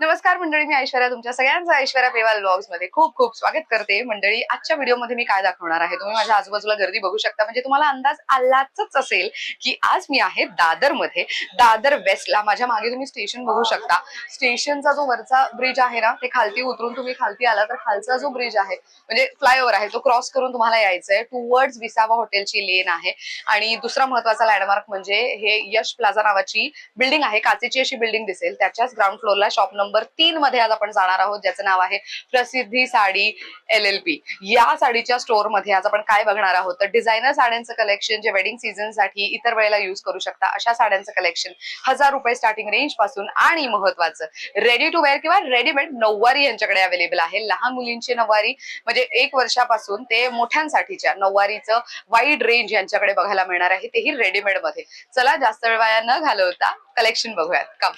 नमस्कार मंडळी मी ऐश्वर्या तुमच्या सगळ्यांचं ऐश्वर्या पेवाल ब्लॉग्समध्ये खूप खूप स्वागत करते. मंडळी आजच्या व्हिडिओमध्ये मी काय दाखवणार आहे? तुम्ही माझ्या आजूबाजूला गर्दी बघू शकता. म्हणजे तुम्हाला अंदाज आलाच असेल की आज मी आहे दादरमध्ये दादर वेस्टला माझ्या मागे तुम्ही स्टेशन बघू शकता. स्टेशनचा जो वरचा ब्रिज आहे ना ते खालती उतरून तुम्ही खालती आला तर खालचा जो ब्रिज आहे म्हणजे फ्लायओव्हर आहे तो क्रॉस करून तुम्हाला यायचं आहे टुवर्ड्स विसावा हॉटेलची लेन आहे. आणि दुसरा महत्त्वाचा लँडमार्क म्हणजे हे यश प्लाझा नावाची बिल्डिंग आहे. काचेची अशी बिल्डिंग दिसेल. त्याच्याच ग्राउंड फ्लोअरला शॉप नंबर तीन मध्ये आज आपण जाणार आहोत ज्याचं नाव आहे Prasiddhi Sari L L P या साडीच्या स्टोअरमध्ये आज आपण काय बघणार आहोत? तर डिझायनर साड्यांचं कलेक्शन जे वेडिंग सीझनसाठी इतर वेळेला युज करू शकता अशा साड्यांचं कलेक्शन हजार रुपये स्टार्टिंग रेंजपासून आणि महत्वाचं रेडी टू वेअर किंवा रेडीमेड नऊवारी यांच्याकडे अवेलेबल आहे. लहान मुलींची नऊवारी म्हणजे एक वर्षापासून ते मोठ्यांसाठीच्या नऊवारीचं वाईड रेंज यांच्याकडे बघायला मिळणार आहे. तेही रेडीमेडमध्ये. चला जास्त वेळ वाया न घालवता कलेक्शन बघूयात. कम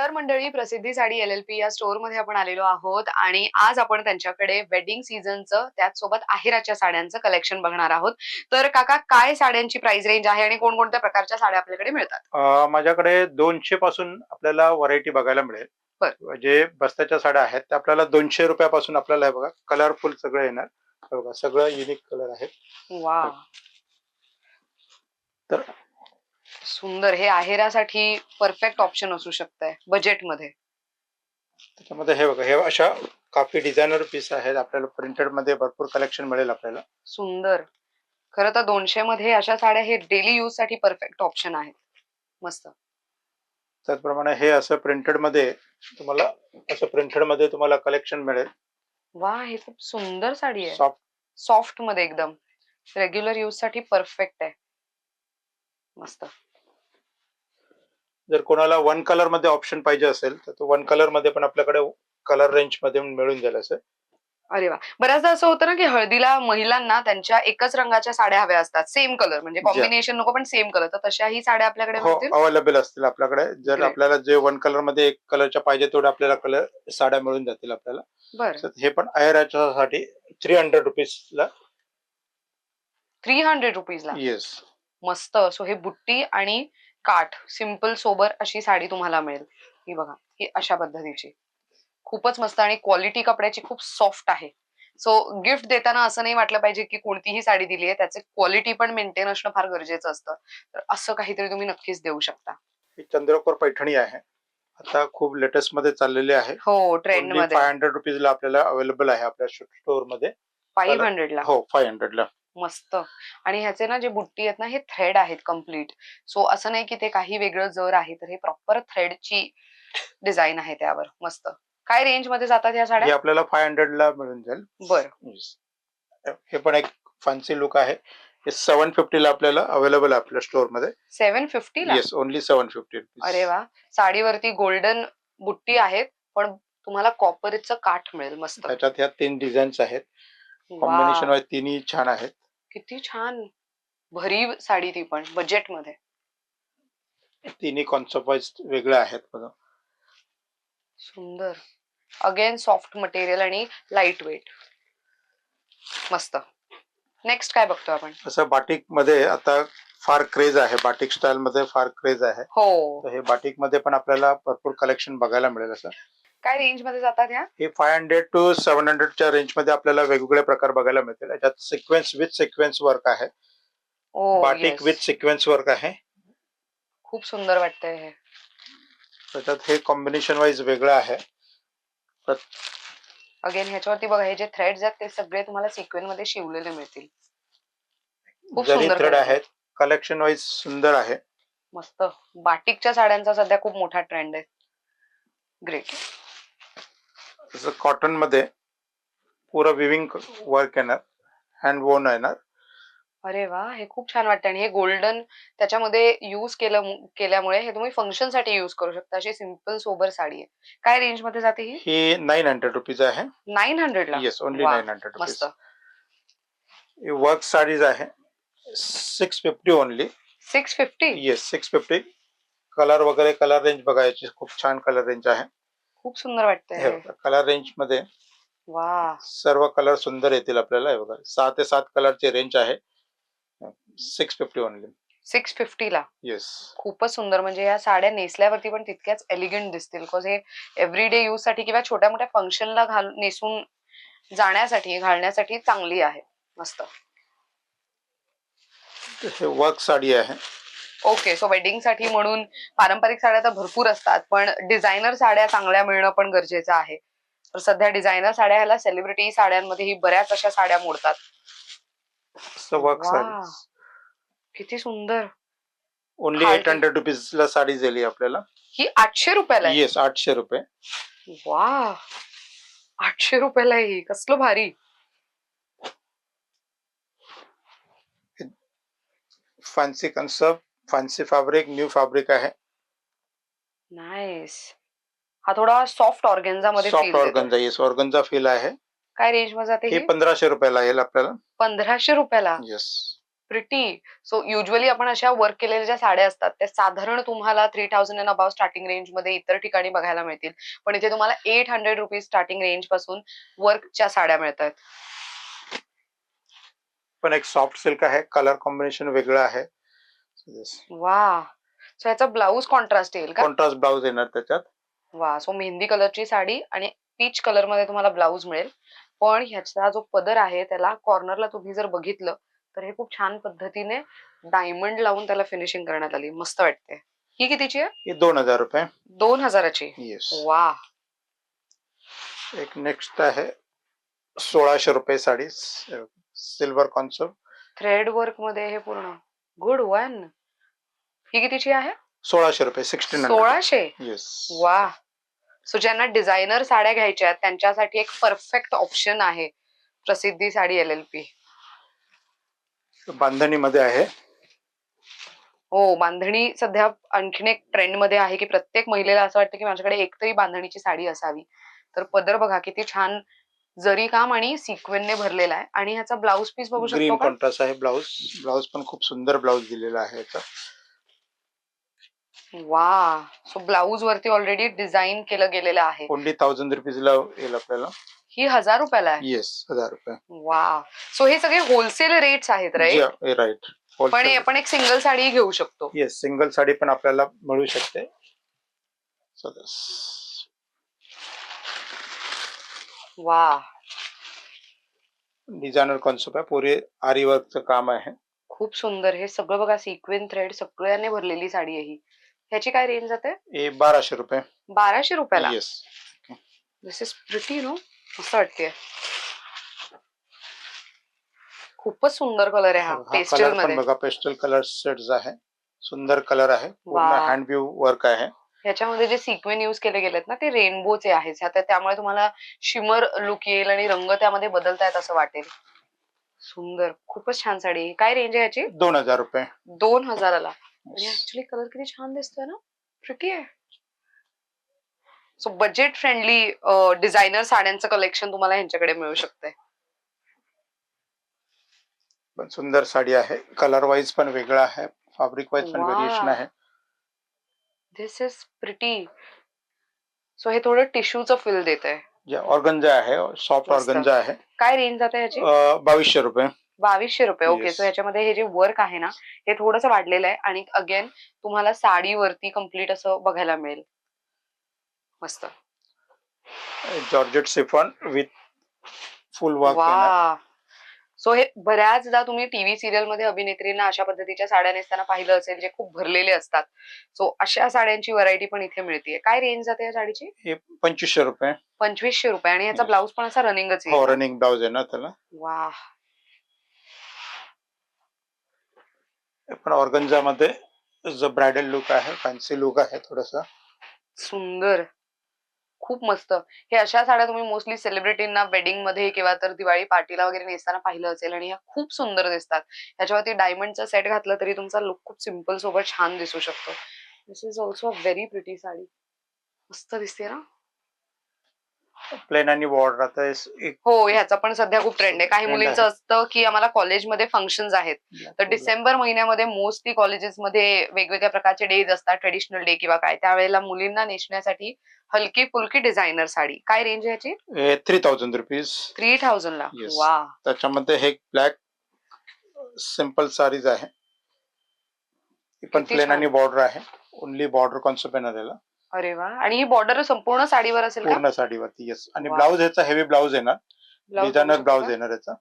तर मंडळी Prasiddhi Sari L L P या स्टोअरमध्ये आपण आलेलो आहोत आणि आज आपण त्यांच्याकडे वेडिंग सीझनचं त्याचसोबत आहेराच्या साड्यांचं कलेक्शन बघणार आहोत. तर काका काय साड्यांची प्राइस रेंज आहे आणि कोणकोणत्या प्रकारच्या साड्या आपल्याकडे मिळतात? माझ्याकडे दोनशे पासून आपल्याला व्हरायटी बघायला मिळेल. जे बस्त्याच्या साड्या आहेत त्या आपल्याला दोनशे रुपयापासून आपल्याला हे बघा कलरफुल सगळं येणार. बघा सगळं युनिक कलर आहेत. वा तर- सुंदर. हे आहेरासाठी परफेक्ट ऑप्शन असू शकतंय बजेटमध्ये त्याच्यामध्ये हे बघा हे अशा काफी डिझायनर पीस आहेत आपल्याला प्रिंटेडमध्ये भरपूर कलेक्शन मिळेल आपल्याला. सुंदर. खरं तर दोनशे मध्ये अशा साड्या हे डेली यूजसाठी परफेक्ट ऑप्शन आहेत. मस्त. त्याचप्रमाणे हे असं प्रिंटेडमध्ये तुम्हाला असं प्रिंटेडमध्ये तुम्हाला कलेक्शन मिळेल. वा हे खूप सुंदर साडी आहे. सॉफ्ट सॉफ्टमध्ये एकदम. रेग्युलर यूजसाठी परफेक्ट आहे. मस्त. जर कोणाला वन कलरमध्ये ऑप्शन पाहिजे असेल तर तो वन कलरमध्ये पण आपल्याकडे कलर रेंजमध्ये मिळून जाईल असं. अरे वा. बऱ्याचदा असं होतं ना की हळदीला महिलांना त्यांच्या एकच रंगाच्या साड्या हव्या असतात. सेम कलर म्हणजे कॉम्बिनेशन नको पण सेम कलर तर तशाही साड्या आपल्याकडे हो अवेलेबल असतील आपल्याकडे. जर. आपल्याला जे वन कलरमध्ये एक कलरच्या पाहिजे तेवढे आपल्याला कलर साड्या मिळून जातील आपल्याला. हे पण साठी थ्री हंड्रेड रुपीजला थ्री हंड्रेड रुपीजला येस मस्त. सो हे बुट्टी आणि काठ सिंपल सोबर अशी साडी तुम्हाला मिळेल. ही बघा ही अशा पद्धतीची. खूपच मस्त आणि क्वालिटी कपड्याची खूप सॉफ्ट आहे. सो गिफ्ट देताना असं नाही वाटलं पाहिजे की कोणतीही साडी दिली आहे त्याचे क्वालिटी पण मेंटेन असणं फार गरजेचं असतं. तर असं काहीतरी तुम्ही नक्कीच देऊ शकता. ही चंद्रकोर पैठणी आहे. आता खूप लेटेस्टमध्ये चाललेली आहे. हो ट्रेंडमध्ये. फाय हंड्रेड रुपीजला आपल्याला अवेलेबल आहे आपल्या स्टोअरमध्ये. फाईव्ह हंड्रेडला हो फाय हंड्रेडला मस्त. आणि ह्याचे ना जे बुट्टी आहेत ना हे थ्रेड आहेत कंप्लीट सो असं नाही की ते काही वेगळं जर आहे तर हे प्रॉपर थ्रेडची डिझाईन आहे त्यावर. मस्त. काय रेंजमध्ये जातात ह्या साड्या? आपल्याला फाय हंड्रेडला मिळून जाईल. बर. हे पण एक फॅन्सी लुक आहे. हे सेव्हन फिफ्टीला आपल्याला अवेलेबल आहे आपल्या स्टोअरमध्ये. सेव्हन फिफ्टीला येस ओनली सेव्हन फिफ्टी अरे वा. साडीवरती गोल्डन बुट्टी आहेत पण तुम्हाला कॉपरचं काठ मिळेल मस्त. त्याच्यात ह्या तीन डिझाईन्स आहेत. कॉम्बिनेशन वाईज तिन्ही छान आहेत. किती छान. भरीव साडी ती पण बजेटमध्ये तिन्ही कॉन्सेप्ट वाईज वेगळे आहेत बघा. सुंदर. अगेन सॉफ्ट मटेरियल आणि लाइट वेट मस्त. नेक्स्ट काय बघतो आपण? असं बाटिकमध्ये आता फार क्रेज आहे. बाटिक स्टाईल मध्ये फार क्रेज आहे. हो. हे बाटिकमध्ये पण आपल्याला भरपूर कलेक्शन बघायला मिळेल असं. काय रेंजमध्ये जातात ह्या हे फाय हंड्रेड टू सेव्हन हंड्रेडच्या रेंजमध्ये आपल्याला वेगवेगळे प्रकार बघायला मिळतील. याच्यात सिक्वेन्स विथ सिक्वेन्स वर्क आहे. ओ batik yes. With sequence work आहे. खूप सुंदर वाटतंय हे. त्याच्यात हे कॉम्बिनेशन वाईज वेगळं आहे. अगेन ह्याच्यावरती बघा हे जे थ्रेड्स आहेत ते सगळे तुम्हाला सिक्वेन मध्ये शिवलेले मिळतील. खूप जरी सुंदर थ्रेड collection. आहेत कलेक्शन वाईज सुंदर आहे. मस्त. बाटिकच्या साड्यांचा सध्या खूप मोठा ट्रेंड आहे. ग्रेट जसं कॉटनमध्ये पुरं विविंग वर्क येणार हँड वोन येणार. अरे वा हे खूप छान वाटतं आणि हे गोल्डन त्याच्यामध्ये युज केलं केल्यामुळे हे तुम्ही फंक्शनसाठी युज करू शकता. अशी सिंपल सोबर साडी आहे. काय रेंजमध्ये जाते ही? ही नाईन हंड्रेड रुपीज आहे. Nine हंड्रेडला yes only nine hundred rupees मस्त. वर्क साडीज आहे. Six fifty only six fifty yes six fifty colour वगैरे कलर रेंज बघायची खूप छान कलर रेंज आहे. खूप सुंदर वाटतंय. कलर रेंजमध्ये वा. सर्व कलर सुंदर येतील आपल्याला हे बघा. सहा ते सात कलरची रेंज आहे. सिक्स फिफ्टी ओनली सिक्स फिफ्टीला येस खूपच सुंदर. म्हणजे या साड्या नेसल्यावरती पण तितक्याच एलिगंट दिसतील. बिकॉज हे एव्हरीडे यूजसाठी किंवा छोट्या मोठ्या फंक्शनला घाल नेसून जाण्यासाठी घालण्यासाठी चांगली आहे. मस्त. हे वर्क साडी आहे. ओके सो वेडिंगसाठी म्हणून पारंपरिक साड्या तर भरपूर असतात पण डिझायनर साड्या चांगल्या मिळणं पण गरजेचं आहे. तर सध्या डिझायनर साड्या ह्याला सेलिब्रिटी साड्यांमध्ये ही बऱ्याच अशा साड्या मोडतात. किती सुंदर. ओनली. एट हंड्रेड रुपीज ला साडी दिली आपल्याला. ही आठशे रुपयाला आहे? येस आठशे रुपये. वा आठशे रुपयाला ही. कसलं भारी. Fancy concept fancy fabric new fabric आहे. नाईस हा थोडा सॉफ्ट ऑर्गेन्झा मध्ये सॉफ्ट. ऑर्गनचा येस ऑर्गनचा फील आहे. काय रेंजमध्ये जाते हे ही? पंधराशे रुपयाला येईल आपल्याला. पंधराशे रुपयाला? येस प्रिटी सो युजली आपण अशा वर्क केलेल्या ज्या साड्या असतात त्या साधारण तुम्हाला three thousand and above starting रेंजमध्ये इतर ठिकाणी बघायला मिळतील. पण इथे तुम्हाला एट हंड्रेड रुपीज स्टार्टिंग रेंजपासून वर्कच्या साड्या मिळतात. पण एक सॉफ्ट सिल्क आहे कलर कॉम्बिनेशन वेगळं आहे. वा. सो याचा ब्लाऊज कॉन्ट्रास्ट येईल का? कॉन्ट्रास्ट ब्लाउज येणार त्याच्यात. वा. सो मेहंदी कलरची साडी आणि पीच कलरमध्ये तुम्हाला ब्लाऊज मिळेल. पण ह्याचा जो पदर आहे त्याला कॉर्नरला तुम्ही जर बघितलं तर हे खूप छान पद्धतीने डायमंड लावून त्याला फिनिशिंग करण्यात आली. मस्त वाटते ही कितीची आहे? हे दोन हजार रुपये. दोन हजाराची. येस वा. एक नेक्स्ट आहे सोळाशे रुपये साडी सिल्वर कॉन्सेप्ट थ्रेड वर्कमध्ये हे पूर्ण. गुड वन ही कितीची आहे? सोळाशे रुपये सिक्स्टीन सोळाशे? येस वा. सो ज्यांना डिझायनर साड्या घ्यायच्या आहेत त्यांच्यासाठी एक परफेक्ट ऑप्शन आहे. Prasiddhi Sari L L P बांधणी मध्ये आहे. हो बांधणी सध्या आणखीन एक ट्रेंडमध्ये आहे की प्रत्येक महिलेला असं वाटतं की माझ्याकडे एक तरी बांधणीची साडी असावी. तर पदर बघा किती छान जरी काम आणि सिक्वेनने भरलेला आहे. आणि ह्याचा ब्लाऊज पीस बघू शकतो कॉन्ट्रास्ट आहे ब्लाउज ब्लाउज पण खूप सुंदर ब्लाउज दिलेला आहे याचा. वा. सो ब्लाऊज वरती ऑलरेडी डिझाईन केलं गेलेलं आहे. ओनली थाउजंड रुपीजला येईल आपल्याला. ही हजार रुपयाला आहे? येस हजार रुपये. वा. सो हे सगळे होलसेल रेट्स आहेत राईट राईट पण हे आपण एक सिंगल साडी घेऊ शकतो. येस सिंगल साडी पण आपल्याला मिळू शकते. So this. वा. डिझायनर कॉन्सेप्ट आहे. पुरे आरी वर्कचं काम आहे. खूप सुंदर. हे सगळं बघा सिक्वेन थ्रेड सगळ्याने भरलेली साडी आहे ही. ह्याची काय रेंज जाते? हे बाराशे रुपये. बाराशे रुपयाला? Yes this is pretty no मस्त वाटते खूपच सुंदर कलर आहे हा पेस्टलमध्ये. बघा पेस्टल कलर सेट आहे. सुंदर कलर आहे. पूर्ण. हँड व्यू वर्क आहे. ह्याच्यामध्ये जे सिक्वेन युज केले गेलेत ना ते रेनबोचे आहेत. त्यामुळे तुम्हाला शिमर लुक येईल आणि रंग त्यामध्ये बदलतायत असं वाटेल. सुंदर. खूपच छान साडी. काय रेंज आहे याची दोन हजार रुपये. दोन हजाराला. ऍक्च्युली कलर किती छान दिसतोय ना. प्रिटी आहे. सो बजेट फ्रेंडली डिझायनर साड्यांचं कलेक्शन तुम्हाला ह्यांच्याकडे मिळू शकतंय. पण सुंदर साडी आहे. कलर वाईज पण वेगळा आहे. फॅब्रिक वाईज पण. व्हेरिएशन आहे. दिस इज प्रिटी सो हे थोडं टिश्यूचं फील देत आहे जे ऑर्गन्जा आहे सॉफ्ट मस्त. ऑर्गन्जा आहे. काय रेंज जाते ह्याची? अं, बावीसशे रुपये. बावीसशे रुपये. ओके. सो ह्याच्यामध्ये हे जे वर्क आहे ना हे थोडंसं वाढलेलं आहे आणि अगेन तुम्हाला साडीवरती कंप्लीट असं बघायला मिळेल. मस्त. जॉर्जेट सिफॉन विथ फुल वा सो हे बऱ्याचदा तुम्ही टीव्ही सिरियलमध्ये अभिनेत्रींना अशा पद्धतीच्या साड्या नेसताना पाहिलं असेल जे खूप भरलेले असतात. सो अशा साड्यांची व्हरायटी पण इथे मिळते काय रेंज जाते या साडीची? पंचवीसशे रुपये. पंचवीसशे रुपये. आणि याचा. ब्लाऊज पण असा रनिंगच रनिंग ब्लाउज आहे ना त्याला. वा पण ऑर्गन्झामध्ये जो ब्रायडल लुक आहे फॅन्सी लुक आहे थोडस. सुंदर. खूप मस्त. हे अशा साड्या तुम्ही मोस्टली सेलिब्रिटींना वेडिंगमध्ये किंवा तर दिवाळी पार्टीला वगैरे नेसताना पाहिलं असेल आणि ह्या खूप सुंदर दिसतात. ह्याच्यावरती डायमंडचा सेट घातला तरी तुमचा लुक खूप सिंपल सोबत छान दिसू शकतो. This is also a very pretty sari. मस्त दिसते ना? प्लेन आणि बॉर्डर आता एक हो ह्याचा पण सध्या खूप ट्रेंड आहे. काही Trend मुलींचं आहे. असतं की आम्हाला कॉलेजमध्ये फंक्शन्स आहेत. तर डिसेंबर महिन्यामध्ये मोस्टली कॉलेजेसमध्ये वेगवेगळ्या प्रकारचे डेज असतात ट्रेडिशनल डे किंवा काय. त्यावेळेला मुलींना नेसण्यासाठी हलकी फुलकी डिझायनर साडी. काय रेंज आहे याची? थ्री थाउजंड रुपीज थ्री थाउजंडला Yes. वा त्याच्यामध्ये हे ब्लॅक सिंपल साडीज आहे. पण किती प्लेन छान. आणि बॉर्डर आहे. ओनली बॉर्डर कॉन्सेप्ट येणार याला अरे वा. आणि ही बॉर्डर संपूर्ण साडीवर असेल का? पूर्ण साडीवरती येस आणि वा. ब्लाऊज ह्याचा हेवी ब्लाऊज येणार डिझायनर ब्लाऊज? येणार याचा.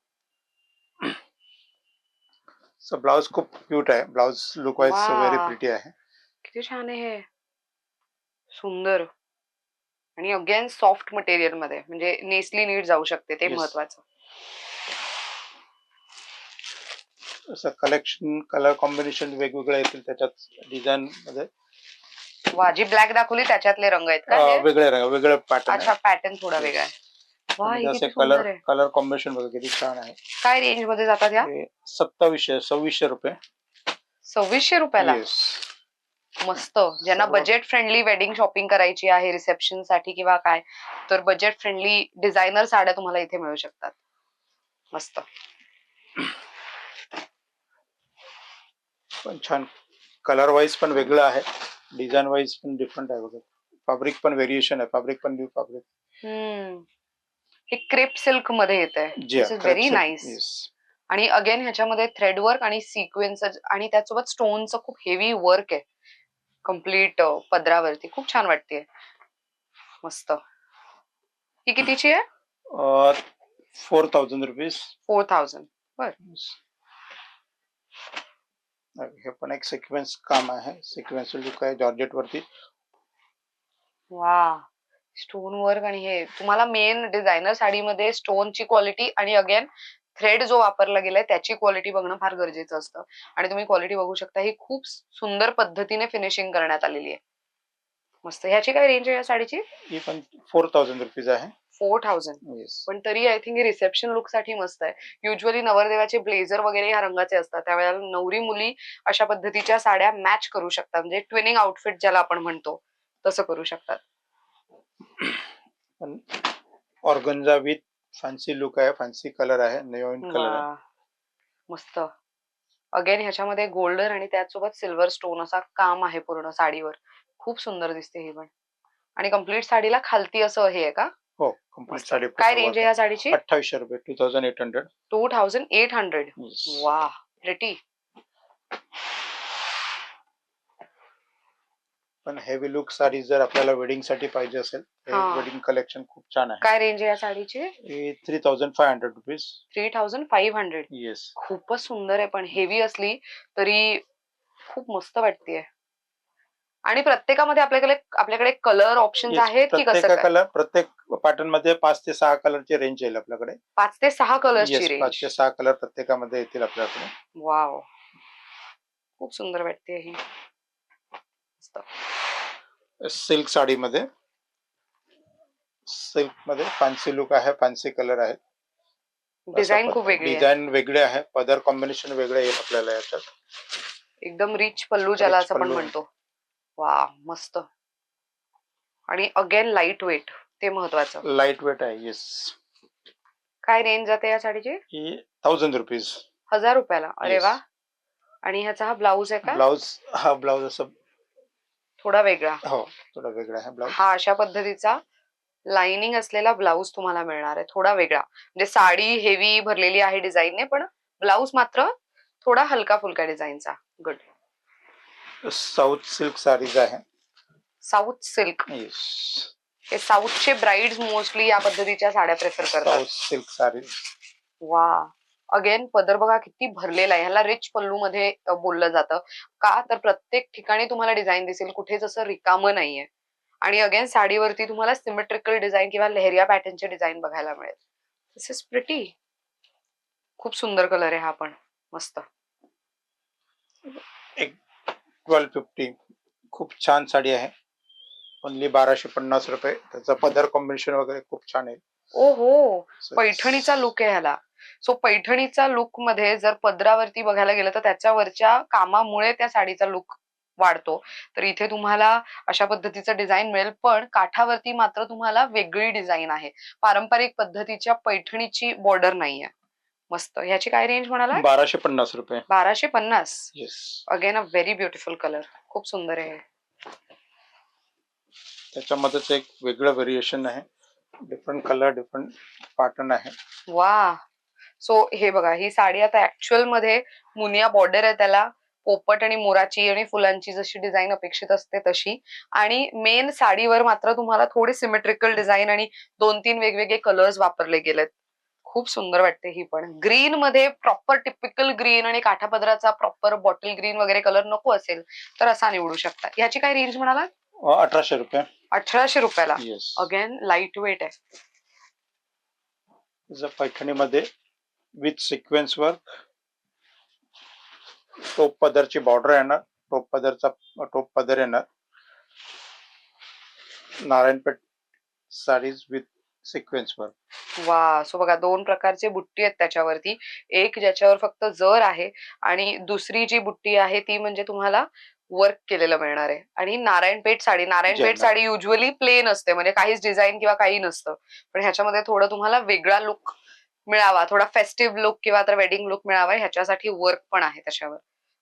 सो ब्लाऊज खूप क्यूट आहे. ब्लाऊज लुक वाईज वा. व्हेरी प्रिटी आहे. किती छान आहे हे. सुंदर. आणि अगेन सॉफ्ट मटेरियलमध्ये म्हणजे नेसली नीट जाऊ शकते ते Yes. महत्वाचं. असं कलेक्शन कलर कॉम्बिनेशन वेगवेगळे येतील त्याच्यात डिझाईन मध्ये. वा जी ब्लॅक दाखवली त्याच्यातले रंग आहेत का? हे? वेगळे रंग वेगळे पॅटर्न अच्छा पॅटर्न थोडा वेगळा आहे. वा हे सुंदर कलर आहे. कलर कॉम्बिनेशन बघा किती छान आहे. काय रेंजमध्ये जातात हे सत्तावीसशे सव्वीसशे रुपये. सव्वीसशे रुपयाला? मस्त. ज्यांना सर्व. बजेट फ्रेंडली वेडिंग शॉपिंग करायची आहे रिसेप्शनसाठी किंवा काय तर बजेट फ्रेंडली डिझायनर साड्या तुम्हाला इथे मिळू शकतात. मस्त. पण छान. कलर वाईज पण वेगळं आहे. डिझाईन वाईज पण डिफरंट आहे बघा. फॅब्रिक पण व्हेरिएशन आहे. फॅब्रिक पण न्यू फॅब्रिक हे क्रेप सिल्कमध्ये येत आहे व्हेरी नाईस आणि अगेन ह्याच्यामध्ये थ्रेड वर्क आणि सिक्वेन्स आणि त्यासोबत स्टोनचं खूप हेवी वर्क आहे. कंप्लीट पदरावरती. खूप छान वाटते मस्त. ही कितीची आहे? Four thousand rupees four thousand हे पण एक सिक्वेन्स काम आहे. सिक्वेन्स लुक आहे जॉर्जेट वरती. वा स्टोन वर्क आणि हे तुम्हाला मेन डिझायनर साडीमध्ये स्टोनची क्वालिटी आणि अगेन थ्रेड जो वापरला गेलाय त्याची क्वालिटी बघणं फार गरजेचं असतं. आणि तुम्ही क्वालिटी बघू शकता ही खूप सुंदर पद्धतीने फिनिशिंग करण्यात आलेली आहे. मस्त ह्याची काय रेंज आहे या साडीची? ही पण फोर थाउजंड रुपीज आहे. Four thousand. पण तरी आय थिंक रिसेप्शन लुकसाठी मस्त आहे. युजली नवरदेवाचे ब्लेझर वगैरे ह्या रंगाचे असतात. त्यावेळेला नवरी मुली अशा पद्धतीच्या साड्या मॅच करू शकतात. म्हणजे ट्विनिंग आउटफिट ज्याला आपण म्हणतो तसं करू शकतात. पण ऑर्गन्झा विथ फॅन्सी लुक आहे. फॅन्सी कलर आहे. कलर आहे. मस्त. अगेन ह्याच्यामध्ये गोल्डन आणि त्याचसोबत सिल्वर स्टोन असा काम आहे पूर्ण साडीवर. खूप सुंदर दिसते ही पण. आणि कंप्लीट साडीला खालती असं हे आहे का? हो. साडी काय रेंज आहे या साडीची? अठ्ठावीसशे रुपये two thousand eight hundred two thousand eight hundred वा प्रिटी पण हेवी लुक साडी जर आपल्याला वेडिंगसाठी पाहिजे असेल हा. वेडिंग कलेक्शन खूप छान आहे. काय रेंज आहे या साडीची? Three thousand five hundred rupees three thousand five hundred yes खूपच सुंदर आहे पण हेवी असली तरी खूप मस्त वाटतेय. आणि प्रत्येकामध्ये आपल्याकडे आपल्याकडे कलर ऑप्शन्स आहेत की कसं? कलर प्रत्येक पॅटर्नमध्ये पाच ते सहा कलरची रेंज येईल आपल्याकडे. पाच ते सहा येस पाच ते सहा कलर प्रत्येकामध्ये येतील आपल्याकडे. वाव खूप सुंदर वाटते ही. सिल्क साडीमध्ये. सिल्कमध्ये फॅन्सी लुक आहे फॅन्सी कलर आहे. डिझाईन खूप वेगळी डिझाईन वेगळे आहे पदर कॉम्बिनेशन वेगळे येईल आपल्याला याच्यात. एकदम रिच पल्लू ज्याला असं आपण. म्हणतो. वा मस्त. आणि अगेन लाइट वेट ते महत्वाचं. लाइट वेट आहे येस काय रेंज जाते या साडीची? ही थाउजंड रुपीज हजार रुपयाला. अरे Yes. वा. आणि ह्याचा हा ब्लाऊज आहे का? ब्लाउज हा ब्लाउज असं थोडा वेगळा. हो थोडा वेगळा आहे ब्लाउज हा अशा पद्धतीचा लाइनिंग असलेला ब्लाऊज तुम्हाला मिळणार आहे थोडा वेगळा. म्हणजे साडी हेवी भरलेली आहे डिझाईनने पण ब्लाऊज मात्र थोडा हलका फुलका डिझाईनचा गुड साऊथ सिल्क साडीज आहे. South silk. येस हे साऊथचे ब्राईड मोस्टली या पद्धतीच्या साड्या प्रेफर करतात. South silk sari. वा. अगेन पदर बघा किती भरलेला आहे. ह्याला रिच पल्लू मध्ये बोललं जातं. का? तर प्रत्येक ठिकाणी तुम्हाला डिझाईन दिसेल. कुठेच असं रिकामं नाहीये. आणि अगेन साडीवरती तुम्हाला सिमेट्रिकल डिझाईन किंवा लेहरिया पॅटर्नचे डिझाईन बघायला मिळेल. दिस इज प्रिटी खूप सुंदर कलर आहे हा पण. मस्त. ट्वेल्व फिफ्टी खूप छान साडी आहे. ओनली बाराशे पन्नास रुपये. त्याचं पदर कॉम्बिनेशन वगैरे खूप छान आहे. ओ हो So, पैठणीचा लुक आहे ह्याला. सो पैठणीचा लुकमध्ये जर पदरावरती बघायला गेलं तर त्याच्यावरच्या कामामुळे त्या साडीचा लुक वाढतो. तर इथे तुम्हाला अशा पद्धतीचं डिझाईन मिळेल पण काठावरती मात्र तुम्हाला वेगळी डिझाईन आहे. पारंपरिक पद्धतीच्या पैठणीची बॉर्डर नाहीये. मस्त. ह्याची काय रेंज म्हणाला बाराशे पन्नास रुपये. बाराशे पन्नास. Again a very beautiful colour खूप सुंदर आहे. त्याच्यामध्येच एक वेगळं व्हेरिएशन आहे. डिफरंट कलर डिफरंट पॅटर्न आहे. वा सो हे बघा ही साडी आता ऍक्च्युअलमध्ये मुनिया बॉर्डर आहे त्याला. पोपट आणि मोराची आणि फुलांची जशी डिझाईन अपेक्षित असते तशी. आणि मेन साडीवर मात्र तुम्हाला थोडे सिमेट्रिकल डिझाईन आणि दोन तीन वेगवेगळे कलर्स वापरले गेलेत. खूप सुंदर वाटते ही पण. ग्रीन मध्ये प्रॉपर टिपिकल ग्रीन आणि काठापदराचा प्रॉपर बॉटल ग्रीन वगैरे कलर नको असेल तर असा निवडू शकता. याची काय रेंज म्हणाला? अठराशे रुपये. अठराशे रुपयाला. अगेन लाइट वेट आहे. पैठणीमध्ये विथ सिक्वेन्स वर्क टोप पदरची बॉर्डर येणार टोप पदरचा टोप पदर येणार. Narayanpeth saris with sequence work वा सो बघा दोन प्रकारचे बुट्टी आहेत त्याच्यावरती. एक ज्याच्यावर फक्त जर आहे आणि दुसरी जी बुट्टी आहे ती म्हणजे तुम्हाला वर्क केलेलं मिळणार आहे. आणि नारायणपेठ साडी नारायणपेठ साडी युजली प्लेन असते म्हणजे काहीच डिझाईन किंवा काही नसतं. पण ह्याच्यामध्ये थोडं तुम्हाला वेगळा लुक मिळावा थोडा फेस्टिव्ह लुक किंवा तर वेडिंग लुक मिळावा ह्याच्यासाठी वर्क पण आहे त्याच्यावर.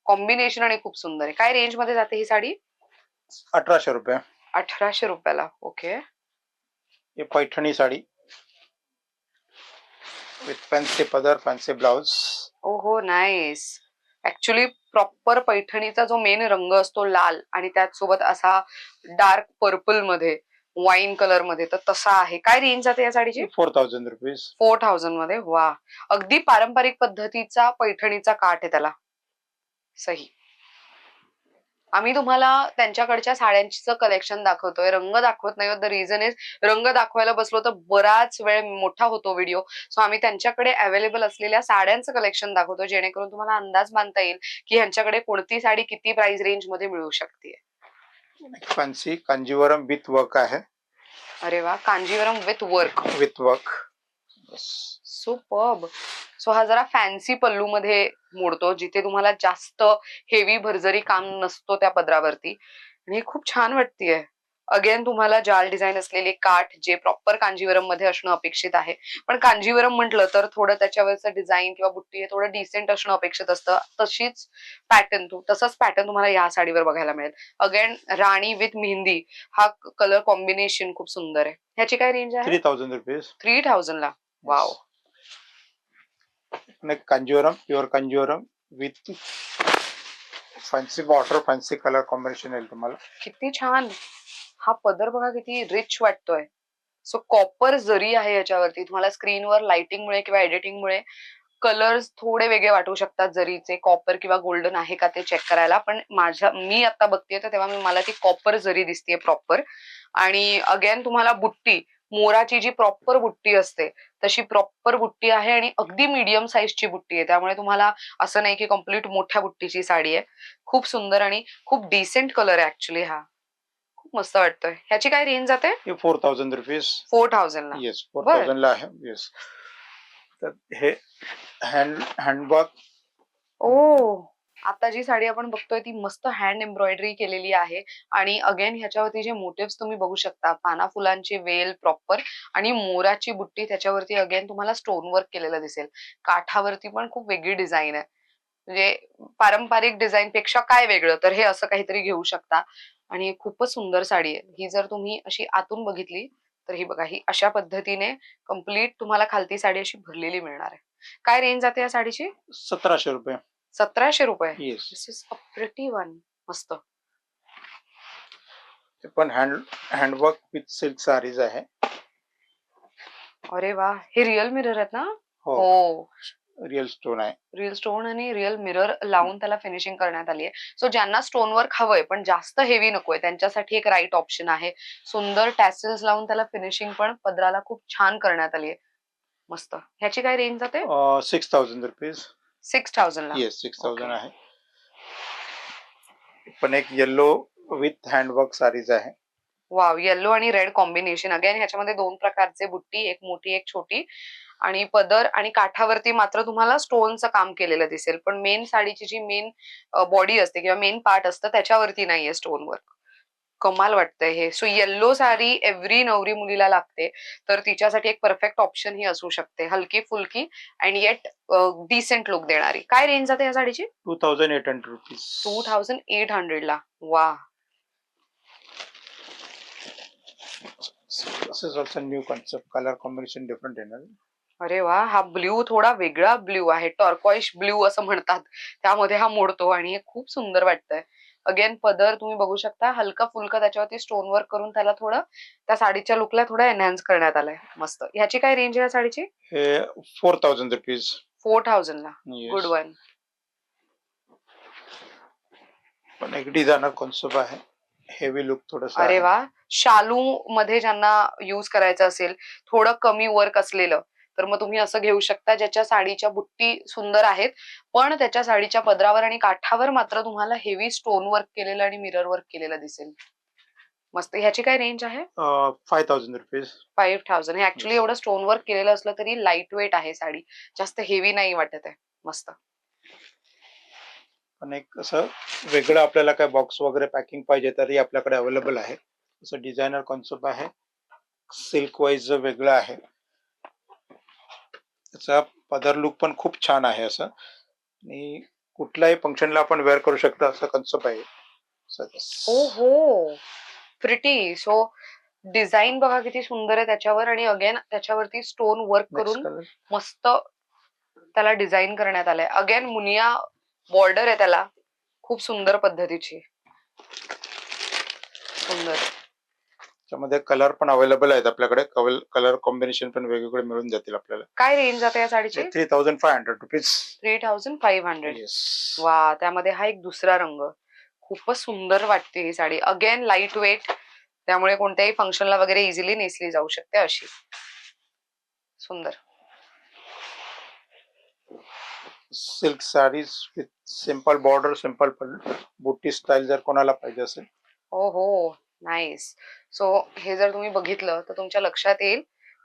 कॉम्बिनेशन आणि खूप सुंदर आहे. काय रेंजमध्ये जाते ही साडी? अठराशे रुपये. अठराशे रुपयाला. ओके हे पैठणी साडी. विथ फॅन्सी पदर फॅन्सी ब्लाउज ओ हो नाईस ऍक्च्युली प्रॉपर पैठणीचा जो मेन रंग असतो लाल आणि त्याचसोबत असा डार्क पर्पलमध्ये वाईन कलरमध्ये तर तसा आहे. काय रेंज जाते या साडीची? फोर थाउजंड रुपीज फोर थाउजंडमध्ये. वा. अगदी पारंपरिक पद्धतीचा पैठणीचा काठ आहे त्याला. सही. आम्ही तुम्हाला त्यांच्याकडच्या साड्यांचं कलेक्शन दाखवतोय. रंग दाखवत नाही द रिझन इज रंग दाखवायला बसलो तर बराच वेळ मोठा होतो व्हिडिओ सो आम्ही त्यांच्याकडे अवेलेबल असलेल्या साड्यांचं कलेक्शन दाखवतो जेणेकरून तुम्हाला अंदाज बांधता येईल की ह्यांच्याकडे कोणती साडी किती प्राइस रेंजमध्ये मिळू शकते फॅन्सी कांजीवरम विथ वर्क आहे. अरे वा Kanjeevaram with work with work superb so हा जरा फॅन्सी पल्लू मध्ये मोडतो जिथे तुम्हाला जास्त हेवी भरजरी काम नसतो त्या पदरावरती. आणि ही खूप छान वाटतीये. अगेन तुम्हाला जाल डिझाईन असलेली काठ जे प्रॉपर कांजीवरममध्ये असणं अपेक्षित आहे. पण कांजीवरम म्हटलं तर थोडं त्याच्यावरचं डिझाईन किंवा बुट्टी हे थोडं डिसेंट असणं अपेक्षित असतं. तशीच पॅटर्न तसंच पॅटर्न तुम्हाला या साडीवर बघायला मिळेल. अगेन राणी विथ मेहंदी. हा कलर कॉम्बिनेशन खूप सुंदर आहे. ह्याची काय रेंज आहे? थ्री थाउजंड रुपीज थ्री थाउजंडला wow కంజూరం pure కంజూరం with fancy border fancy colour combination येईल तुम्हाला किती छान. हा पदर बघा किती रिच वाटतोय. सो कॉपर जरी आहे याच्यावरती तुम्हाला स्क्रीनवर लाइटिंगमुळे किंवा एडिटिंगमुळे कलर्स थोडे वेगळे वाटू शकतात जरीचे. कॉपर किंवा गोल्डन आहे का ते चेक करायला. पण माझ्या मी आता बघतेय तर तेव्हा मला ती कॉपर जरी दिसते प्रॉपर आणि अगेन तुम्हाला बुट्टी मोराची जी प्रॉपर बुट्टी असते तशी प्रॉपर बुट्टी आहे आणि अगदी मीडियम साईजची बुट्टी आहे. त्यामुळे तुम्हाला असं नाही की कंप्लीट मोठ्या बुट्टीची साडी आहे. खूप सुंदर आणि खूप डिसेंट कलर आहे ऍक्च्युली हा. खूप मस्त वाटतोय. ह्याची काय रेंज जाते? Four thousand rupees four thousand ला. Yes four. थाउजंड ला येस तर हे हँड ओ. आता जी साडी आपण बघतोय ती मस्त हँड एम्ब्रॉयडरी केलेली आहे. आणि अगेन ह्याच्यावरती जे मोटिव्ह तुम्ही बघू शकता पाना फुलांची वेल प्रॉपर आणि मोराची बुट्टी त्याच्यावरती अगेन तुम्हाला स्टोन वर्क केलेलं दिसेल. काठावरती पण खूप वेगळी डिझाईन आहे. म्हणजे पारंपरिक डिझाईन पेक्षा काय वेगळं? तर हे असं काहीतरी घेऊ शकता. आणि खूपच सुंदर साडी आहे. ही जर तुम्ही अशी आतून बघितली तर ही बघा ही अशा पद्धतीने कंप्लीट तुम्हाला खालती साडी अशी भरलेली मिळणार आहे. काय रेंज जाते या साडीची? सतराशे रुपये. सतराशे रुपये. Yes this is a pretty one मस्त. ते पण hand handwork with silk saris आहे. अरे वा. हे रिअल मिरर आहेत ना? हो. हो. रिअल स्टोन आहे. रिअल स्टोन आणि रिअल मिरर लावून त्याला फिनिशिंग करण्यात आली आहे सो ज्यांना स्टोन वर्क हवंय पण जास्त हेवी नकोय त्यांच्यासाठी एक राईट ऑप्शन आहे. सुंदर टॅसल्स लावून त्याला फिनिशिंग पण पदराला खूप छान करण्यात आली आहे मस्त. ह्याची काय रेंज जाते? Six thousand rupees six thousand yes six thousand. आहे. पण एक येल्लो विथ हँडवर्क साडीज आहे. वाव येल्लो आणि रेड कॉम्बिनेशन अगेन ह्याच्यामध्ये दोन प्रकारचे बुट्टी एक मोठी एक छोटी. आणि पदर आणि काठावरती मात्र तुम्हाला स्टोनचं काम केलेलं दिसेल. पण मेन साडीची जी मेन बॉडी असते किंवा मेन पार्ट असतं त्याच्यावरती नाहीये स्टोन वर्क कमाल वाटतंय हे. सो येल्लो साडी एव्हरी नवरी मुलीला लागते. तर तिच्यासाठी एक परफेक्ट ऑप्शन ही असू शकते. हलकी फुलकी अँड येट डिसेंट लुक देणारी. काय रेंज जाते या साडीची? Two thousand eight hundred rupees two thousand eight hundred ला. वा. New concept. Color combination different येणार अरे वा. हा ब्ल्यू थोडा वेगळा ब्ल्यू आहे. टॉर्कॉइश ब्ल्यू असं म्हणतात. त्यामध्ये हा मोडतो आणि हे खूप सुंदर वाटतंय. अगेन पदर तुम्ही बघू शकता. हलका फुलका त्याच्यावरती स्टोन वर्क करून त्याला थोडं त्या साडीच्या लुकला थोडं एनहान्स करण्यात आलंय. मस्त. ह्याची काय रेंज आहे या साडीची? हे फोर थाउजंड रुपीज फोर थाउजंडला गुड वन पण एक डिझायनर कॉन्सेप्ट आहे. हेवी लुक थोडस अरे वा. शालू मध्ये ज्यांना युज करायचं असेल थोडं कमी वर्क असलेलं तर मग तुम्ही असं घेऊ शकता ज्याच्या साडीच्या बुट्टी सुंदर आहेत. पण त्याच्या साडीच्या पदरावर आणि काठावर मात्र तुम्हाला हेवी स्टोन वर्क केलेलं आणि मिरर वर्क केलेलं दिसेल. मस्त. ह्याची काय रेंज आहे? Five thousand rupees five thousand हे ऍक्च्युली. एवढं स्टोन वर्क केलेलं असलं तरी लाइट वेट आहे साडी. जास्त हेवी नाही वाटत आहे. मस्त. पण एक असं वेगळं आपल्याला काय बॉक्स वगैरे पॅकिंग पाहिजे तरी आपल्याकडे अवेलेबल आहे. असं डिझायनर कॉन्सेप्ट आहे. सिल्क वाईज वेगळं आहे. त्याचा पदर लुक पण खूप छान आहे असं. आणि कुठल्याही फंक्शनला आपण वेअर करू शकता असं कॉन्सेप्ट आहे. हो प्रिटी सो डिझाईन बघा किती सुंदर आहे त्याच्यावर आणि अगेन त्याच्यावरती स्टोन वर्क Next करून color. मस्त त्याला डिझाईन करण्यात आलंय. अगेन मुनिया बॉर्डर आहे त्याला. खूप सुंदर पद्धतीची. सुंदर. त्यामध्ये कलर पण अवेलेबल आहेत आपल्याकडे. कलर कॉम्बिनेशन पण वेगवेगळे मिळून जातील आपल्याला. काय रेंज जाते या साडीची? Three thousand five hundred rupees three thousand five hundred वा त्यामध्ये हा एक दुसरा रंग. खूपच सुंदर वाटते ही साडी. अगेन लाइट वेट त्यामुळे कोणत्याही फंक्शनला वगैरे इझिली नेसली जाऊ शकते अशी. सुंदर. Silk saris with simple border simple बुट्टी स्टाईल जर कोणाला पाहिजे असेल. हो हो नाईस सो हे जर तुम्ही बघितलं तर तुमच्या लक्षात येईल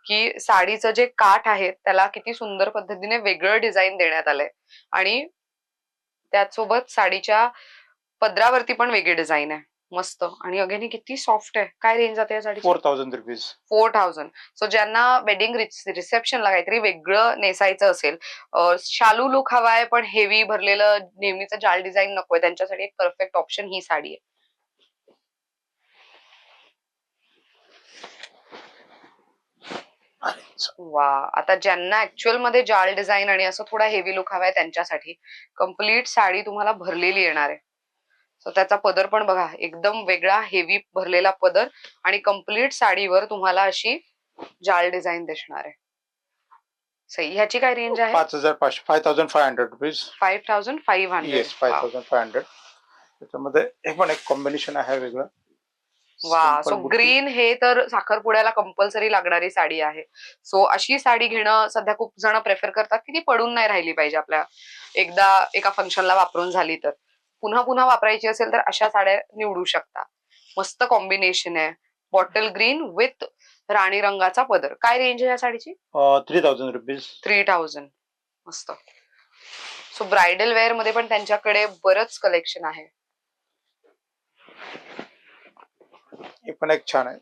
की साडीचं जे काठ आहे त्याला किती सुंदर पद्धतीने वेगळं डिझाईन देण्यात आलंय. आणि त्याचसोबत साडीच्या पदरावरती पण वेगळी डिझाईन आहे. मस्त. आणि अगेन किती सॉफ्ट आहे. काय रेंज जाते या साडीची? Four thousand rupees four thousand so ज्यांना वेडिंग रिसेप्शनला काहीतरी वेगळं नेसायचं असेल शालू लुक हवाय पण हेवी भरलेलं नेहमीचं जाल डिझाईन नकोय त्यांच्यासाठी एक परफेक्ट ऑप्शन ही साडी आहे. वा आता ज्यांना ऍक्च्युअलमध्ये जाल डिझाईन आणि असं थोडा हेवी लुक हवाय त्यांच्यासाठी कंप्लीट साडी तुम्हाला भरलेली येणार आहे. सो त्याचा पदर पण बघा एकदम वेगळा हेवी भरलेला पदर आणि कंप्लीट साडीवर तुम्हाला अशी जाल डिझाईन दिसणार आहे. सही ह्याची काय रेंज आहे? पाच हजार पाचशे five thousand five hundred rupees thousand five yes five hundred thousand five hundred त्याच्यामध्ये हे पण एक कॉम्बिनेशन आहे वेगळं. वा सो. ग्रीन हे तर साखरपुड्याला कंपल्सरी लागणारी साडी आहे. सो अशी साडी घेणं सध्या खूप जण प्रेफर करतात की ती पडून नाही राहिली पाहिजे आपल्या. एकदा एका फंक्शनला वापरून झाली तर. पुन्हा पुन्हा वापरायची असेल तर अशा साड्या निवडू शकता. मस्त कॉम्बिनेशन आहे. बॉटल ग्रीन विथ राणी रंगाचा पदर. काय रेंज आहे या साडीची? Three thousand rupees three thousand मस्त. सो ब्रायडल वेअरमध्ये पण त्यांच्याकडे बरंच कलेक्शन आहे. हे पण एक छान आहे.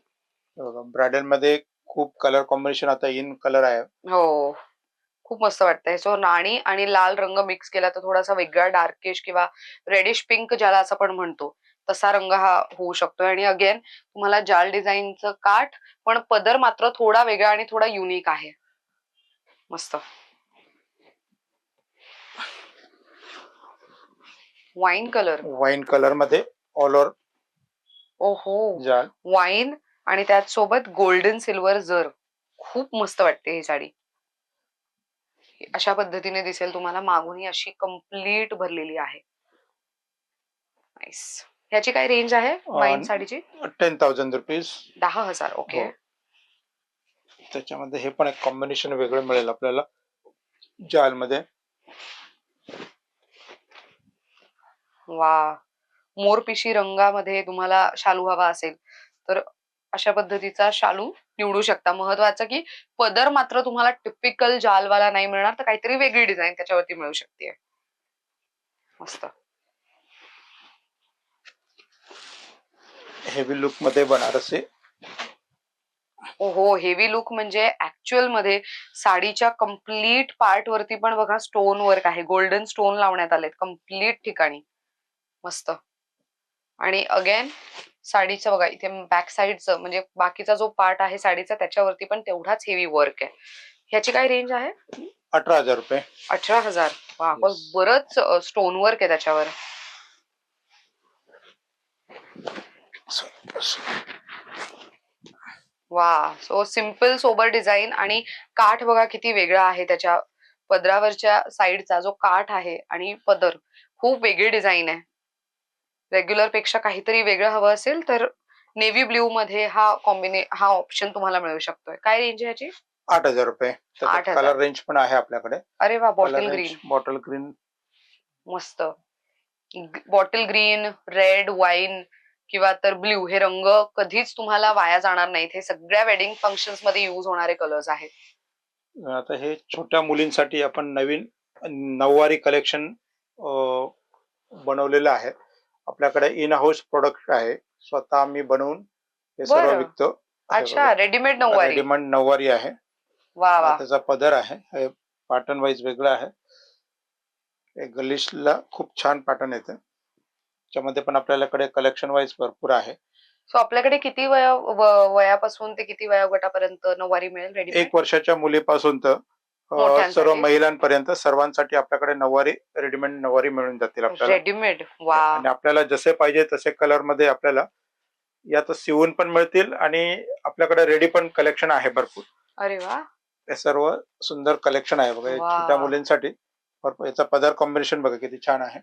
ब्रायडलमध्ये खूप कलर कॉम्बिनेशन आता इन कलर आहे. हो खूप मस्त वाटतंय. सो राणी आणि लाल रंग मिक्स केला तर थोडासा वेगळा डार्किश किंवा रेडिश पिंक ज्याला असं पण म्हणतो तसा रंग हा होऊ शकतो आणि अगेन तुम्हाला जाल डिझाईनचं काठ पण पदर मात्र थोडा वेगळा आणि थोडा युनिक आहे. मस्त. वाईन कलर वाईन कलरमध्ये ऑल ओव्हर ओहो जाल वाईन आणि त्याच सोबत गोल्डन सिल्वर जर. खूप मस्त वाटते ही साडी. अशा पद्धतीने दिसेल तुम्हाला मागून ही अशी कंप्लीट भरलेली आहे. नाईस ह्याची काय रेंज आहे वाईन साडीची? टेन थाउजंड रुपीज दहा हजार ओके हो. त्याच्यामध्ये हे पण एक कॉम्बिनेशन वेगळं मिळेल आपल्याला. जाल मध्ये वा. मोरपिशी रंगामध्ये तुम्हाला शालू हवा असेल तर अशा पद्धतीचा शालू निवडू शकता. महत्वाचं की पदर मात्र तुम्हाला टिपिकल जालवाला नाही मिळणार तर काहीतरी वेगळी डिझाईन त्याच्यावरती मिळू शकते. मस्त. हेवी लुकमध्ये बनारसी. हो हेवी लुक म्हणजे ऍक्च्युअलमध्ये साडीच्या कंप्लीट पार्ट वरती पण बघा स्टोन वर्क आहे. गोल्डन स्टोन लावण्यात आलेत कंप्लीट ठिकाणी. मस्त. आणि अगेन साडीचं बघा इथे बॅक साईडचं म्हणजे बाकीचा जो पार्ट आहे साडीचा त्याच्यावरती पण तेवढाच हेवी वर्क आहे. ह्याची काय रेंज आहे? अठरा हजार रुपये. अठरा हजार. वा. बरंच स्टोन वर्क आहे त्याच्यावर. वा सो सिंपल सोबर डिझाईन आणि काठ बघा किती वेगळा आहे त्याच्या पदरावरच्या साईडचा जो काठ आहे आणि पदर. खूप वेगळी डिझाईन आहे. रेग्युलरपेक्षा काहीतरी वेगळं हवं असेल तर नेव्ही ब्ल्यू मध्ये हा कॉम्बिने हा ऑप्शन तुम्हाला मिळू शकतोय. काय रेंज आहे याची? आठ हजार रुपये. आठ हजार. कलर रेंज पण आहे आपल्याकडे. अरे वा बॉटल ग्रीन बॉटल ग्रीन मस्त. बॉटल ग्रीन रेड वाईन किंवा तर ब्ल्यू हे रंग कधीच तुम्हाला वाया जाणार नाहीत. हे सगळ्या वेडिंग फंक्शनमध्ये युज होणारे कलर्स आहेत. आता हे छोट्या मुलींसाठी आपण नवीन नऊवारी कलेक्शन बनवलेलं आहे. आपल्याकडे इन हाऊस प्रोडक्ट आहे. स्वतः आम्ही बनवून हे सर्व बरं. विकतो. अच्छा रेडीमेड नऊवारी. रेडीमेड नऊवारी आहे. वा वा. त्याचा पदर आहे. हे पॅटर्न वाईज वेगळं आहे. हे गलिशला खूप छान पॅटर्न येते. त्याच्यामध्ये पण आपल्याकडे कलेक्शन वाईज भरपूर आहे. सो आपल्याकडे किती वया व- वयापासून ते किती वयोगटापर्यंत नऊवारी मिळेल रेडीमेड एक वर्षाच्या मुलीपासून तर. सर्व महिलांपर्यंत सर्वांसाठी आपल्याकडे नऊवारी रेडीमेड नऊवारी मिळून जातील आपल्याला. रेडीमेड वा आणि आपल्याला जसे पाहिजे तसे कलरमध्ये आपल्याला यात शिवून पण मिळतील आणि आपल्याकडे रेडी पण कलेक्शन आहे भरपूर. अरे वा. हे सर्व सुंदर कलेक्शन आहे बघा. छोट्या मुलींसाठी. भरपूर याचा पदर कॉम्बिनेशन बघा किती छान आहे.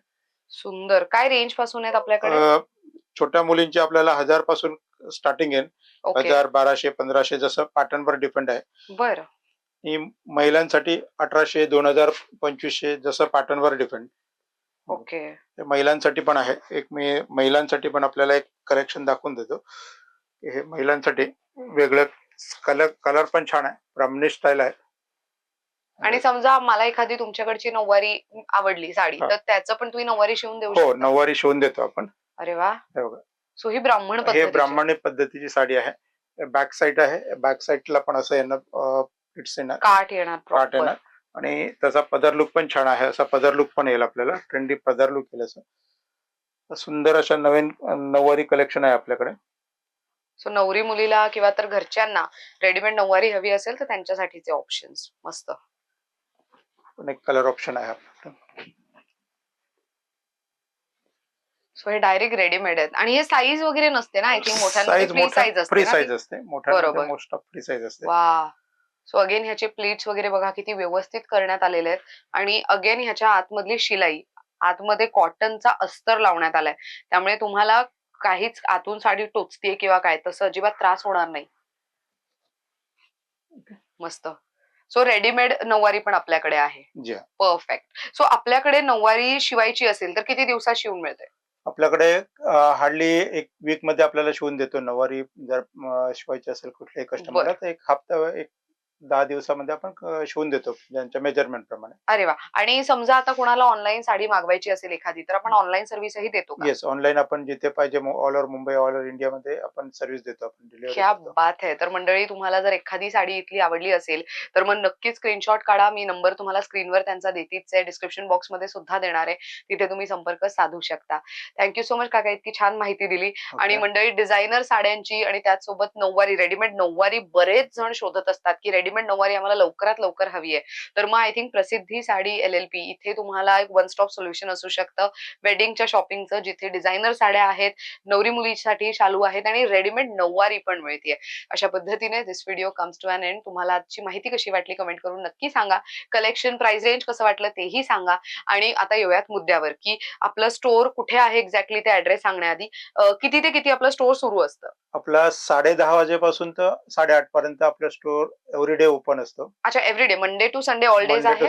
सुंदर. काय रेंजपासून आहेत आपल्याकडे? छोट्या मुलींची आपल्याला हजारपासून स्टार्टिंग आहे हजार बाराशे पंधराशे जसं pattern वर डिपेंड आहे. बर. ही महिलांसाठी अठराशे दोन हजार पंचवीसशे जसं pattern वर डिपेंड ओके हे महिलांसाठी पण आहे. एक मी महिलांसाठी पण आपल्याला एक कलेक्शन दाखवून देतो. हे महिलांसाठी वेगळं कलर कलर पण छान आहे. ब्राह्मणी स्टाईल आहे. आणि समजा मला एखादी तुमच्याकडची नऊवारी आवडली साडी. तर त्याचं पण तुम्ही नऊवारी शिवून देऊ हो नऊवारी शिवून देतो आपण. अरे वा. हे सो ही ब्राह्मण हे. ब्राह्मणी पद्धतीची साडी आहे. बॅक साईड आहे. बॅक साईडला पण असं येणार फिट्स येणार काठ येणार proper. येणार. आणि त्याचा पदर लुक पण छान आहे. असा पदर लुक पण येईल आपल्याला. ट्रेंडी पदर लुक येईल असं. सुंदर अशा नवीन अं, नऊवारी कलेक्शन आहे आपल्याकडे. सो नवरी मुलीला किंवा तर घरच्यांना रेडीमेड नऊवारी हवी असेल तर त्यांच्यासाठीचे ऑप्शन्स मस्त. पण एक कलर ऑप्शन आहे आपल्याकडे सो हे डायरेक्ट रेडीमेड आहेत. आणि हे साईज वगैरे नसते ना? आय थिंक मोठ्या फ्री साईज फ्री असते साईज असते. मोठ्या बरोबर. मोस्ट ऑफ फ्री साईज असते. वा. सो अगेन ह्याचे प्लेट्स वगैरे बघा किती व्यवस्थित करण्यात आलेले आहेत. आणि अगेन ह्याच्या आतमधली शिलाई आतमध्ये कॉटनचा अस्तर लावण्यात आलाय. त्यामुळे तुम्हाला काहीच आतून साडी टोचते किंवा काय तसं अजिबात त्रास होणार नाही. मस्त. सो रेडीमेड नऊवारी पण आपल्याकडे आहे. जी. परफेक्ट सो आपल्याकडे नऊवारी शिवायची असेल तर किती दिवसात शिवून मिळते? आपल्याकडे हार्डली एक वीकमध्ये आपल्याला शिवून देतो नऊवारी. जर शिवायची असेल कुठल्याही कस्टमरला तर एक हप्ता एक दहा दिवसामध्ये आपण शिवून देतो ज्यांच्या मेजरमेंट प्रमाणे. अरे वा! आणि समजा आता कोणाला ऑनलाईन साडी मागवायची असेल एखादी तर आपण ऑनलाईन सर्व्हिसही देतो का? येस ऑनलाईन आपण जिथे पाहिजे all over Mumbai all over इंडियामध्ये आपण सर्व्हिस देतो आपण क्या डिलिव्हरी बात आहे तर मंडळी तुम्हाला जर एखादी साडी इथली आवडली असेल तर मग नक्कीच स्क्रीनशॉट काढा. मी नंबर तुम्हाला स्क्रीनवर त्यांचा देतीच आहे. डिस्क्रिप्शन बॉक्समध्ये सुद्धा देणार आहे. तिथे तुम्ही संपर्क साधू शकता. थँक्यू सो मच काका इतकी छान माहिती दिली. आणि मंडळी डिझायनर साड्यांची आणि त्याचसोबत नऊवारी रेडीमेड नऊवारी बरेच जण शोधत असतात की रेडीमेड नऊवारी आम्हाला लवकरात लवकर हवी आहे. तर मग आय थिंक प्रसिद्धी साडी एल एल पी इथे तुम्हाला एक वन स्टॉप सोल्युशन असू शकतं. वेडिंगच्या शॉपिंगचं जिथे डिझायनर साड्या आहेत नवरी मुलीसाठी शालू आहेत आणि रेडीमेड नऊवारी पण मिळते अशा पद्धतीने this video comes to an end तुम्हाला आजची माहिती कशी वाटली कमेंट करून नक्की सांगा. कलेक्शन प्राइस रेंज कसं वाटलं तेही सांगा. आणि आता येऊयात मुद्द्यावर की आपलं स्टोअर कुठे आहे एक्झॅक्टली ते ऍड्रेस सांगण्याआधी किती ते किती आपलं स्टोअर सुरू असतं? आपला साडे दहा वाजेपासून तर साडेआठ पर्यंत आपलं स्टोअर एव्हरीडे ओपन असतो. अच्छा everyday Monday to Sunday all days आहे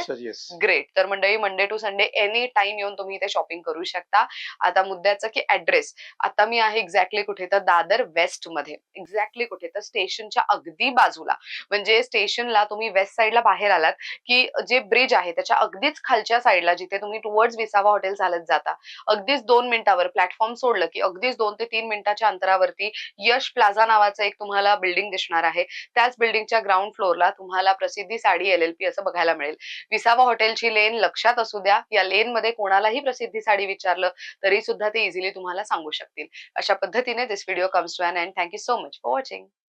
ग्रेट तर मंडळी Monday to Sunday any time येऊन तुम्ही इथे शॉपिंग करू शकता. आता मुद्द्याचं की ऍड्रेस आता मी आहे एक्झॅक्टली कुठे? तर दादर वेस्टमध्ये एक्झॅक्टली कुठे? तर स्टेशनच्या अगदी बाजूला. म्हणजे स्टेशनला तुम्ही वेस्ट साईडला बाहेर आलात की जे ब्रिज आहे त्याच्या अगदीच खालच्या साईडला जिथे तुम्ही टुवर्ड्स विसावा हॉटेल चालत जाता. अगदीच दोन मिनिटावर प्लॅटफॉर्म सोडलं की अगदीच दोन ते तीन मिनिटाच्या अंतरावरती यश प्लाझा नावाचं एक तुम्हाला बिल्डिंग दिसणार आहे. त्याच बिल्डिंगच्या ग्राउंड फ्लोअरला तुम्हाला प्रसिद्धी साडी एल एल पी असं बघायला मिळेल. विसावा हॉटेलची लेन लक्षात असू द्या या लेन मध्ये कोणालाही प्रसिद्धी साडी विचारलं तरी सुद्धा ते इझिली तुम्हाला सांगू शकतील. अशा पद्धतीने this video comes to end thank you so much for watching